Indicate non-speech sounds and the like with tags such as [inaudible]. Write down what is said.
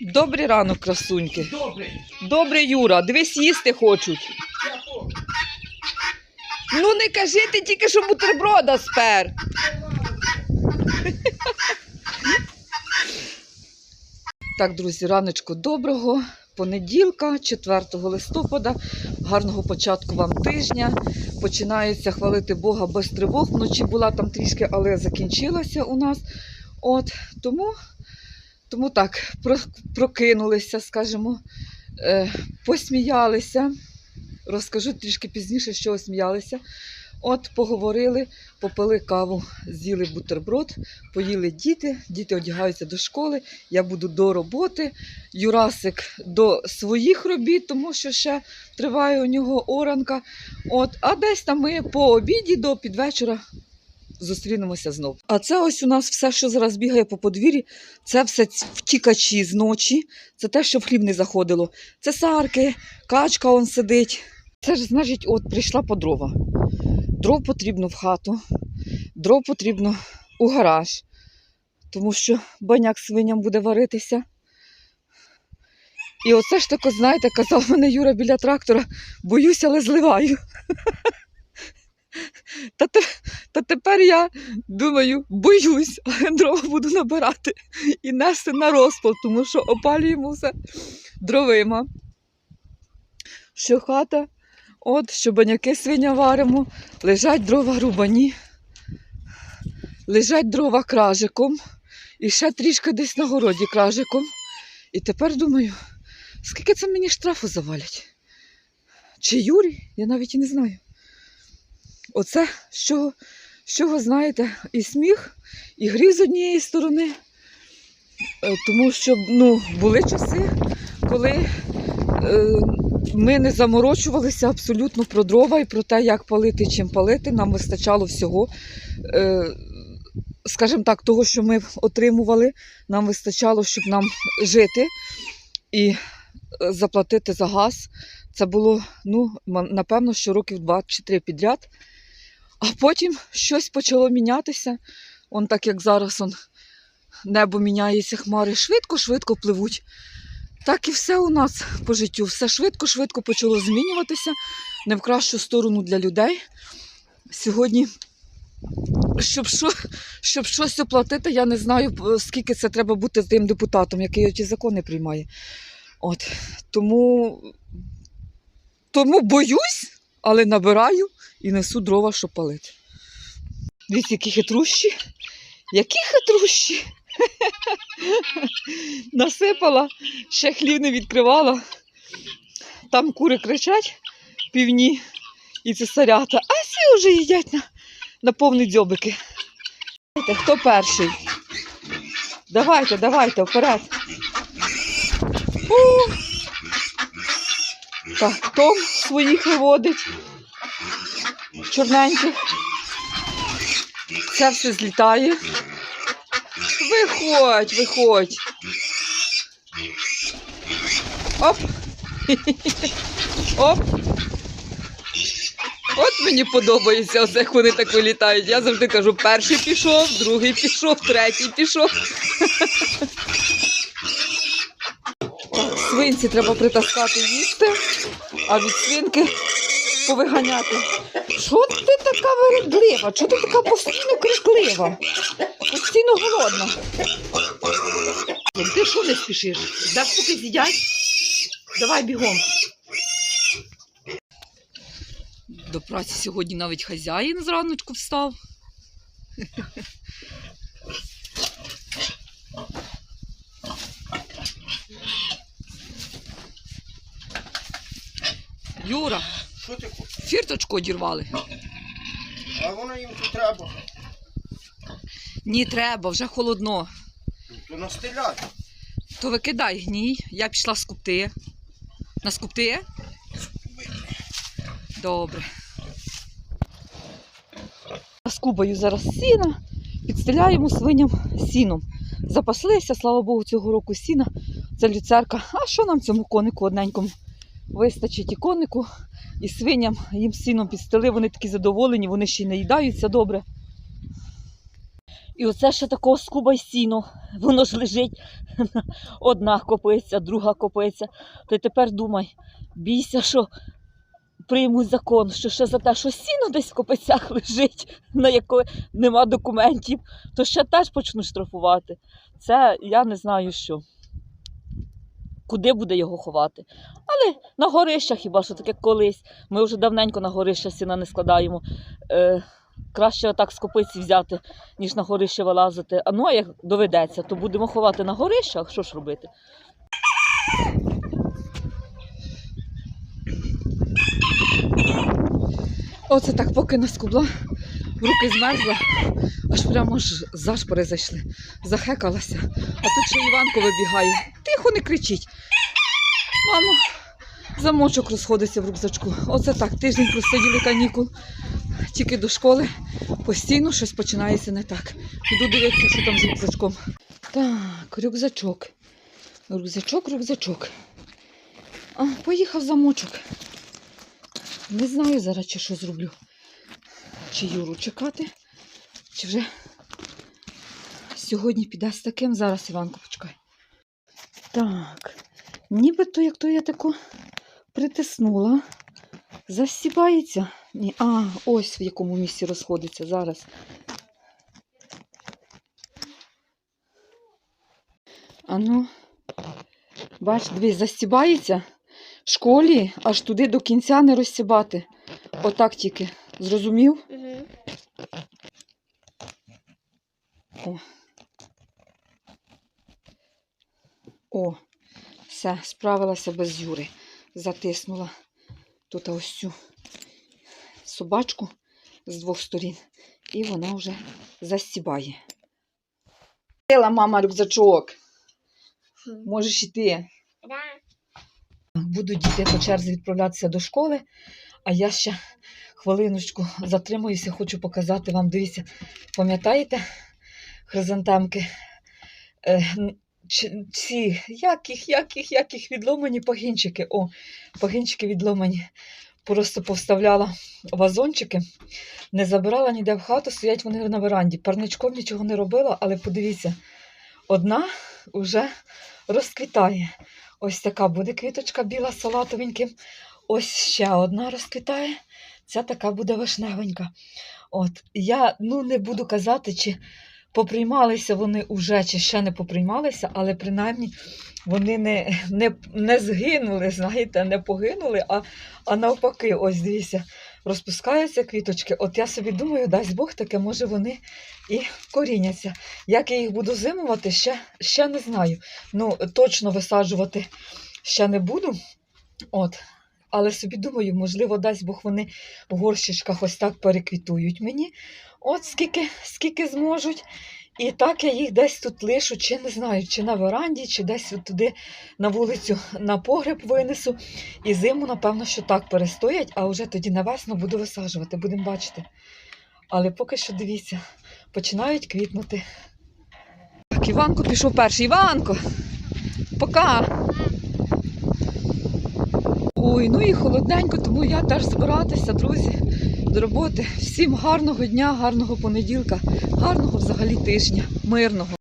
Добрий ранок, красуньки. Добре. Добре, Юра, дивись, їсти хочуть. Ну не кажи ти тільки, що бутерброда спер. Так, друзі, раночку доброго. Понеділка, 4 листопада. Гарного початку вам тижня. Починається хвалити Бога без тривог. Вночі була там трішки, але закінчилася у нас. От тому, тому так, про- прокинулися, скажімо, е, посміялися. Розкажу трішки пізніше, що сміялися. От поговорили, попили каву, з'їли бутерброд, поїли діти, діти одягаються до школи, я буду до роботи, Юрасик до своїх робіт, тому що ще триває у нього оранка. От, а десь там ми по обіді до підвечора зустрінемося знов. А це ось у нас все, що зараз бігає по подвір'ї, це все втікачі з ночі, це те, що в хліб не заходило. Це сарки, качка он сидить. Це ж, значить, от прийшла по дрова. Дров потрібно в хату, дров потрібно у гараж, тому що баняк свиням буде варитися. І оце ж тако, знаєте, казав мене Юра біля трактора, боюся, але зливаю. [laughs] Та, тепер я думаю, боюсь, [laughs] дрова буду набирати і нести на розпал, тому що опалюємо все дровима. Що хата От, що баняки свиня варимо, лежать дрова рубані, лежать дрова кражиком, і ще трішки десь на городі кражиком. І тепер думаю, скільки це мені штрафу завалять? Чи Юрій? Я навіть і не знаю. Оце, з з чого знаєте, і сміх, і гріх з однієї сторони. Е, Тому що ну, були часи, коли е, ми не заморочувалися абсолютно про дрова і про те, як палити, чим палити. Нам вистачало всього. Е, Скажімо так, того, що ми отримували, нам вистачало, щоб нам жити і заплатити за газ. Це було, ну, напевно, що років два чи три підряд. А потім щось почало мінятися. Он так як зараз он, небо міняється, хмари швидко-швидко пливуть. Так і все у нас по життю. Все швидко-швидко почало змінюватися не в кращу сторону для людей. Сьогодні, щоб, що, щоб щось оплатити, я не знаю, е, скільки це треба бути тим депутатом, який ті закони приймає. От. Тому, тому боюсь, але набираю і несу дрова, щоб палити. Дивіться, які хитрущі. Які хитрущі. [laughs] Насипала, ще хлів не відкривала. Там кури кричать півні і цесарята, а всі вже їдять на, на повні дзьобики. Хто перший? Давайте, давайте, вперед. Так, Том своїх виводить. Чорненьких. Це все злітає. Виходь, виходь. Оп. Оп. От мені подобається, оце як вони так вилітають. Я завжди кажу, перший пішов, другий пішов, третій пішов. Свинці треба притаскати їсти, а від свинки повиганяти. Що ти така вередлива? Чого ти така постійно криклива? Постійно голодна. Ти що не спішиш? Даш поки з'їдять? Давай бігом. До праці сьогодні навіть хазяїн зраночку встав. Юра, Що ти хочеш? фірточку одірвали. А воно їм тут треба. Ні, треба, вже холодно. То настеляти. То викидай гній, я пішла скупти. На скупти? Добре. Скубаю зараз сіна, підстеляємо свиням сіном. Запаслися, слава Богу, цього року сіна. Це люцерка. А що нам цьому конику одненькому? Вистачить і конику, і свиням їм сіном підстели, вони такі задоволені, вони ще й наїдаються добре. І оце ще такого скуба й сіно. Воно ж лежить. [laughs] Одна копиться, друга копиться. Й тепер думай, бійся, що приймуть закон, що ще за те, що сіно десь в копицях лежить, [laughs] на якої нема документів, то ще теж почнуть штрафувати. Це я не знаю що. Куди буде його ховати? Але на горищах хіба що таке колись. Ми вже давненько на горище сіна не складаємо. Е, краще так з копиці взяти, ніж на горище вилазити. А ну, а як доведеться, то будемо ховати на горищах, що ж робити? Оце так, поки наскубла, руки змерзла, аж прямо ж зашпори зайшли. Захекалася. А тут ще Іванко вибігає. Тихо, не кричіть. Мамо, замочок розходиться в рюкзачку. Оце так, тиждень просиділи канікул. Тільки до школи постійно щось починається не так. Піду дивитися, що там з рюкзачком. Так, рюкзачок. Рюкзачок, рюкзачок. А, поїхав замочок. Не знаю зараз, чи що зроблю. Чи Юру чекати, чи вже сьогодні піде з таким. Зараз Іванко почекай. Так, нібито як то я таку притиснула. Засібається. Ні, а, ось в якому місці розходиться зараз. Ану, бач, дивись, застібається в школі, аж туди до кінця не розсібати. Отак тільки. Зрозумів? Угу. О. О, все, справилася без Юри. Затиснула тут ось цю собачку з двох сторін, і вона вже засібає. Взяла мама рюкзачок. Можеш іти. Да. Будуть діти по черзі відправлятися до школи, а я ще хвилиночку затримуюся, хочу показати вам. Дивіться, пам'ятаєте хризантемки? Е, ці, як їх, як їх, як їх відломані пагінчики. О, пагінчики відломані. Просто повставляла вазончики, не забирала ніде в хату, стоять вони на веранді. Парничком нічого не робила, але подивіться, одна вже розквітає. Ось така буде квіточка біла з салатовеньким. Ось ще одна розквітає. Ця така буде вишневенька. От я ну не буду казати, чи поприймалися вони уже, чи ще не поприймалися, але принаймні вони не, не, не згинули, знаєте, не погинули, а, а навпаки, ось дивіться, розпускаються квіточки. От я собі думаю, дасть Бог таке, може вони і коріняться. Як я їх буду зимувати, ще, ще не знаю. Ну, точно висаджувати ще не буду. От. Але собі думаю, можливо, дасть Бог вони в горщичках ось так переквітують мені. От скільки, скільки зможуть. І так я їх десь тут лишу, чи не знаю, чи на веранді, чи десь от туди на вулицю на погреб винесу. І зиму, напевно, що так перестоять, а вже тоді на весну буду висаджувати, будемо бачити. Але поки що дивіться, починають квітнути. Так, Іванко пішов перший. Іванко! Пока! Ой, ну і холодненько, тому я теж збиратися, друзі, до роботи. Всім гарного дня, гарного понеділка, гарного взагалі тижня, мирного.